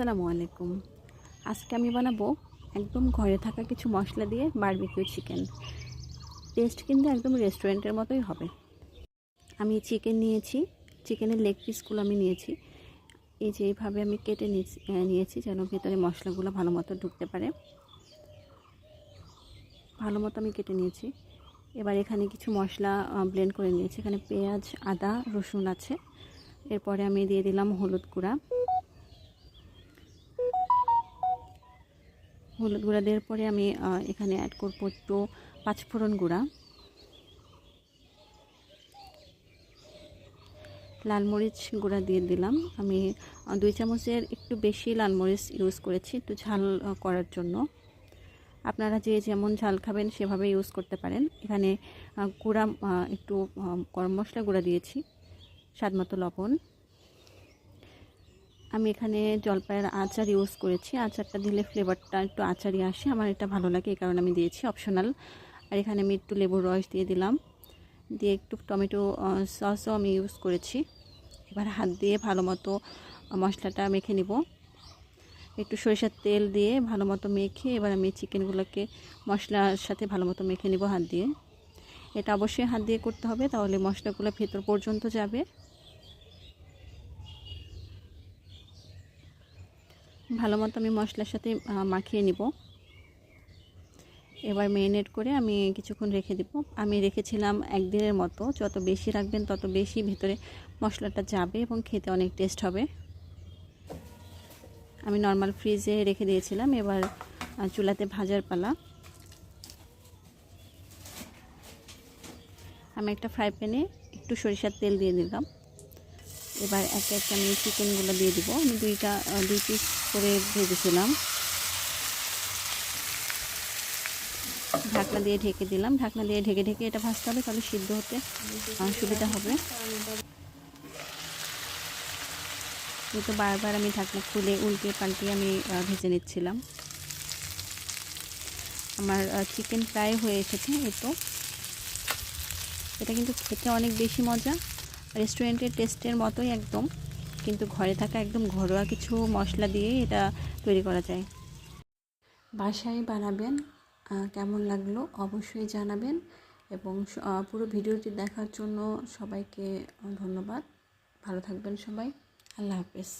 আসসালামু আলাইকুম। আজকে আমি বানাবো একদম ঘরে থাকা কিছু মশলা দিয়ে বারবিকিউ চিকেন টেস্ট কিন্তু একদম রেস্টুরেন্টের মতোই হবে। আমি চিকেন নিয়েছি চিকেনের লেগ পিসগুলো আমি নিয়েছি। এই যে এইভাবে আমি কেটে নিয়েছি যেন ভেতরে মশলাগুলো ভালো মতো ঢুকতে পারে। ভালো মতো আমি কেটে নিয়েছি। এবার এখানে কিছু মশলা ব্লেন্ড করে নিয়েছি। এখানে পেঁয়াজ, আদা, রসুন আছে। এরপরে আমি দিয়ে দিলাম হলুদ গুঁড়া। হলুদ গুঁড়া দেওয়ার পরে আমি এখানে অ্যাড করব একটু পাঁচফোড়ন গুঁড়া। লাল মরিচ গুঁড়া দিয়ে দিলাম। আমি দুই চামচের একটু বেশি লাল মরিচ ইউজ করেছি একটু ঝাল করার জন্য। আপনারা যে যেমন ঝাল খাবেন সেভাবে ইউজ করতে পারেন। এখানে গুঁড়া একটু গরম মশলা গুঁড়া দিয়েছি, স্বাদ মতো লবণ। আমি এখানে জলপাইয়ের আচার ইউজ করেছি। আচারটা দিলে ফ্লেভারটা একটু আচারই আসে। আমার এটা ভালো লাগে, এই কারণে আমি দিয়েছি অপশনাল আর এখানে আমি একটু লেবুর রস দিয়ে দিলাম। দিয়ে একটু টমেটো সসও আমি ইউজ করেছি। এবার হাত দিয়ে ভালো মতো মশলাটা মেখে নিব। একটু সরিষার তেল দিয়ে ভালো মতো মেখে এবার আমি চিকেনগুলোকে মশলার সাথে ভালো মতো মেখে নিব হাত দিয়ে। এটা অবশ্যই হাত দিয়ে করতে হবে, তাহলে মশলাগুলো ভেতর পর্যন্ত যাবে। ভালো মতো আমি মশলার সাথে মাখিয়ে নিব। এবার মেরিনেট করে আমি কিছুক্ষণ রেখে দিব। আমি রেখেছিলাম একদিনের মতো। যত বেশি রাখবেন তত বেশি ভিতরে মশলাটা যাবে এবং খেতে অনেক টেস্ট হবে। আমি নর্মাল ফ্রিজে রেখে দিয়েছিলাম। এবার চুলাতে ভাজার পালা। আমি একটা ফ্রাই প্যানে একটু সরিষার তেল দিয়ে দিলাম। এবার একে একে আমি চিকেনগুলো দিয়ে দিব। আমি দুইটা দুই পিস করে ভেজেছিলাম। ঢাকনা দিয়ে ঢেকে দিলাম। ঢাকনা দিয়ে ঢেকে ঢেকে এটা ভাজতে হবে, তাহলে সিদ্ধ হতে সুবিধা হবে। যেহেতু বারবার আমি ঢাকনা খুলে উল্টে পাল্টে আমি ভেজে নিচ্ছিলাম। আমার চিকেন প্রায় হয়ে এসেছে, এই তো। এটা কিন্তু খেতে অনেক বেশি মজা। রেস্টুরেন্টের টেস্টের মতোই একদম, কিন্তু ঘরে থাকা একদম ঘরোয়া কিছু মশলা দিয়ে এটা তৈরি করা যায়। বাসায় বানাবেন কেমন লাগল অবশ্যই জানাবেন এবং পুরো ভিডিওটি দেখার জন্য সবাইকে ধন্যবাদ। ভালো থাকবেন সবাই। আল্লাহ হাফেজ।